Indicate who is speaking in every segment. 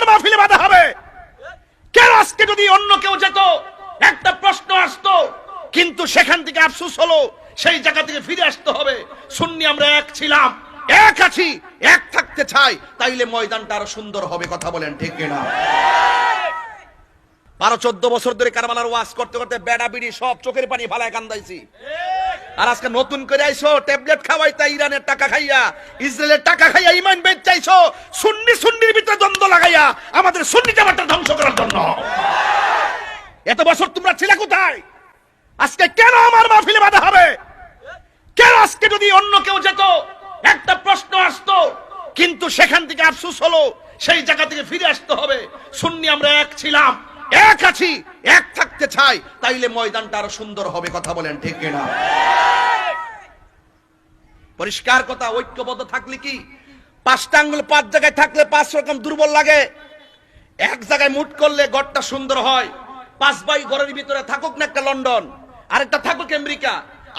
Speaker 1: আমার মাহফিলে বাধা হবে। কেন আজকে যদি অন্য কেউ যেত? একটা প্রশ্ন আসতো। কিন্তু সেখান থেকে আফসুস হলো, সেই জায়গা থেকে ফিরে আসতে হবে। শুননি আমরা এক ছিলাম, এক আছি, এক থাকতে চাই। তাইলে ময়দানটা আরও সুন্দর হবে, কথা বলেন ঠিক কিনা? বারো চোদ্দ বছর ধরে কারবালার ওয়াজ করতে করতে বেড়া বিড়ি সব চোখের পানি ফালায় কান্দাইছি। আর আজকে নতুন করে আইসো, ট্যাবলেট খাওয়াইতা, ইরানের টাকা খাইয়া, ইসরায়েলের টাকা খাইয়া ইমান বেচ চাইছো সুন্নি সুন্নির ভিতরে দ্বন্দ্ব লাগাইয়া আমাদের সুন্নি জামাতটা ধ্বংস করার জন্য। এত বছর তোমরা ছিলে কোথায়? আজকে কেন আমার মাহফিলে বাধা হবে? কেন আজকে যদি অন্য কেউ যেত? একটা প্রশ্ন আসতো, কিন্তু সেখান থেকে আফসুস হলো, সেই জায়গা থেকে ফিরে আসতে হবে। শুননি আমরা এক ছিলাম, এক আছি, এক থাকতে চাই, তাইলে ময়দানটা আরও সুন্দর হবে, কথা বলেন ঠিক কিনা? পরিষ্কার কথা, ঐক্যবদ্ধ থাকলে কি? পাঁচটা আঙ্গুল পাঁচ জায়গায় থাকলে পাঁচ রকম দুর্বল লাগে। এক জায়গায় মুট করলে গড়টা সুন্দর হয়। পাঁচ বাই ঘরের ভিতরে থাকুক না একটা লন্ডন, আরেকটা থাকুক আমেরিকা,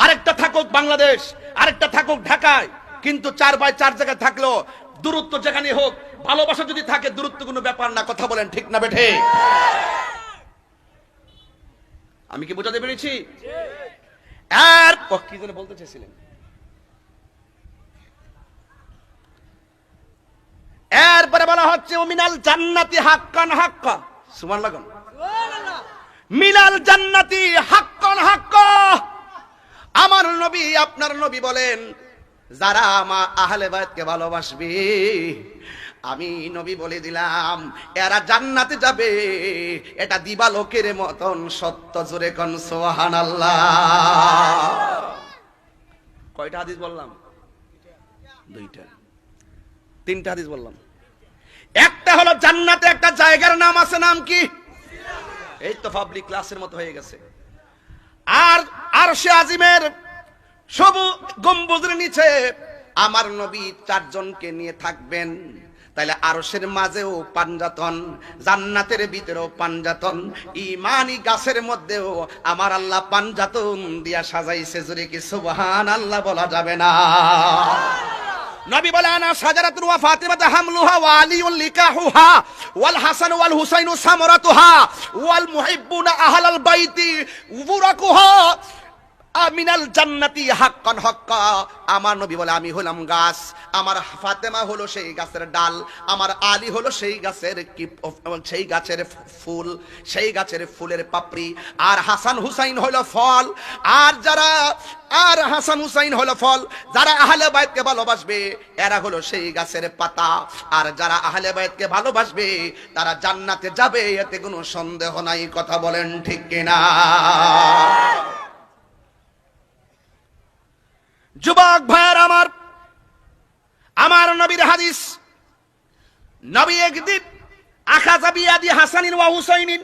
Speaker 1: আরেকটা থাকুক বাংলাদেশ, আরেকটা থাকুক ঢাকায়। কিন্তু চার বাই চার জায়গায় থাকলেও দূরত্ব যেখানে হোক, ভালোবাসা যদি থাকে দূরত্ব কোনো ব্যাপার না, কথা বলেন ঠিক না বেঠে? আমি কি বোঝাতে পেরেছি? আর কি যেন বলতে চেয়েছিলেন? এরপরে বলা হচ্ছে মিনাল জান্নাতি হাক্কান হাক্কা। সুমান লাগুন মিনাল জান্নাতি হাক্কান হাক্কা। আমার নবী, আপনার নবী বলেন, যারা মা আহলে বাইতকে ভালোবাসবে আমি নবী বলে দিলাম, এরা জান্নাতে যাবে। এটা দিবালোকের মতন সত্য জোরে কন সোহানাল্লাহ কয়টা হাদিস বললাম? দুইটা। তিনটা হাদিস বললাম। একটা হলো জান্নাতে একটা জায়গার নাম আছে, নাম কি? এই তো পাবলিক ক্লাসের মতো হয়ে গেছে। আর আর সে আজিমের সবু গম্বুজের নিচে আমার নবী চারজনকে নিয়ে থাকবেন। তাইলে আরশের মাঝেও পাঞ্জাতন জান্নাতের ভিতরেও পাঞ্জাতন ইমানি গাছের মধ্যেও আমার আল্লাহ পাঞ্জাতন দিয়া সাজাইছে জুড়ে কি সুবহান আল্লাহ বলা যাবে না। নবী বলে আনা সাজারাতুন ওয়া ফাতিমাতু হামলুহা ওয়া আলিউন লিকাহুহা ওয়াল হাসান ওয়াল হুসাইনু সামরাতুহা ওয়াল মুহিব্বুনা আহলাল বাইতি উবুরাকুহা আমিনাল জান্নাতি হাক্কান হাক্কা। আমার নবী বলে, আমি হলাম গাছ। আমার ফাতেমা হলো সেই গাছের ডাল। আমার আলী হলো সেই গাছের কি সেই গাছের ফুল, সেই গাছের ফুলের পাপড়ি। আর হাসান হুসাইন হলো ফল। আর যারা আর হাসান হুসাইন হলো ফল, যারা আহলে বাইতকে ভালোবাসবে, এরা হলো সেই গাছের পাতা। আর যারা আহলে বাইতকে ভালোবাসবে, তারা জান্নাতে যাবে, এতে কোনো সন্দেহ নাই। কথা বলেন ঠিক কিনা? যুবক ভাইয়ের আমার আমার নবীর হাদিস, নবী একদিন আখাজা বিয়াদি হাসানিন ওয়া হুসাইনিন,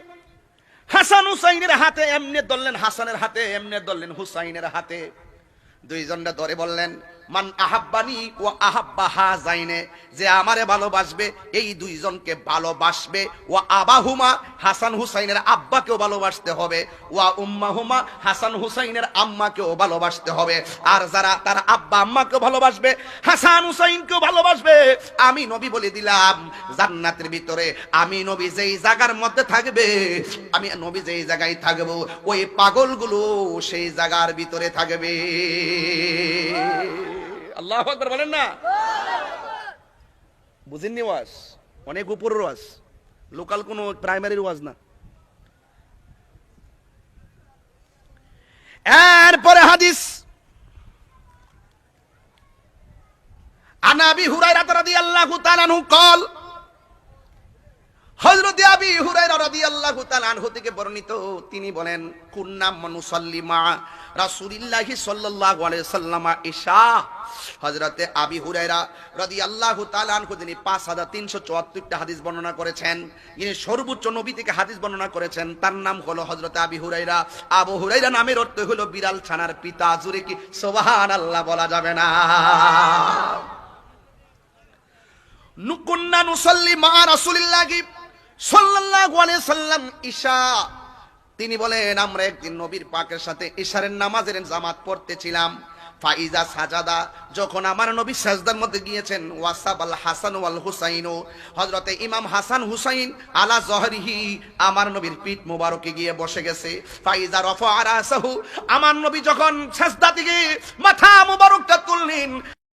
Speaker 1: হাসান হুসাইনের হাতে এমনি ধরলেন, হাসানের হাতে এমনি ধরলেন, হুসাইনের হাতে। দুইজনটা ধরে বললেন মান আহাব্বানি ও আহাব্বা হা যাইনে যে আমারে ভালোবাসবে, এই দুইজনকে ভালোবাসবে। ও আবাহুমা, হাসান হুসাইনের আব্বাকেও ভালোবাসতে হবে। ওয়া উম্মাহুমা, হাসান হুসাইনের আম্মাকেও ভালোবাসতে হবে। আর যারা তার আব্বা আম্মাকেও ভালোবাসবে, হাসান হুসাইনকেও ভালোবাসবে। আমি নবী বলে দিলাম, জান্নাতের ভিতরে আমি নবী যেই জায়গার মধ্যে থাকবে, আমি নবী যেই জায়গায় থাকব, ওই পাগলগুলো সেই জায়গার ভিতরে থাকবে। আল্লাহ আকবার বলেন না? বুঝেননি ওয়াজ? অনেক উপরের ওয়াজ। লোকাল কোনো প্রাইমারির ওয়াজ না। এরপরে হাদিস। আনাবি হুরাইরা রাদিয়াল্লাহু তাআলা কল হযরত আবি হুরায়রা রাদিয়াল্লাহু তাআলা আনহু থেকে বর্ণিত, তিনি বলেন কুন্নাম মুসাল্লিমা রাসূলুল্লাহি সাল্লাল্লাহু আলাইহি সাল্লাম ঈশা। হযরতে আবি হুরায়রা রাদিয়াল্লাহু তাআলা আনহু তিনি 5374টা হাদিস বর্ণনা করেছেন ইনি সর্বোচ্চ নবী থেকে হাদিস বর্ণনা করেছেন, তার নাম হলো হযরতে আবি হুরায়রা। আবু হুরায়রা নামের অর্থ হলো বিড়াল ছানার পিতা জুরে কি সুবহানাল্লাহ বলা যাবে না। নুকুন্না নুসাল্লি মা রাসূলিল্লাহি সাল্লাম ঈশা, তিনি বলেন, আমরা একদিন নবীর পাকের সাথে ঈশারের নামাজের জামাত পড়তেছিলাম। ফাইজা সাজাদা, যখন আমার নবী সাজদার মধ্যে গিয়েছেন, ওয়াসাব আল হাসান ওয়াল হুসাইন হজরতে ইমাম হাসান হুসাইন আলা জহরিহি আমার নবীর পিঠ মুবারকে গিয়ে বসে গেছে। ফাইজা রফা আরাসাহু, আমার নবী যখন সাজদা থেকে মাথা মুবারকটা তুললেন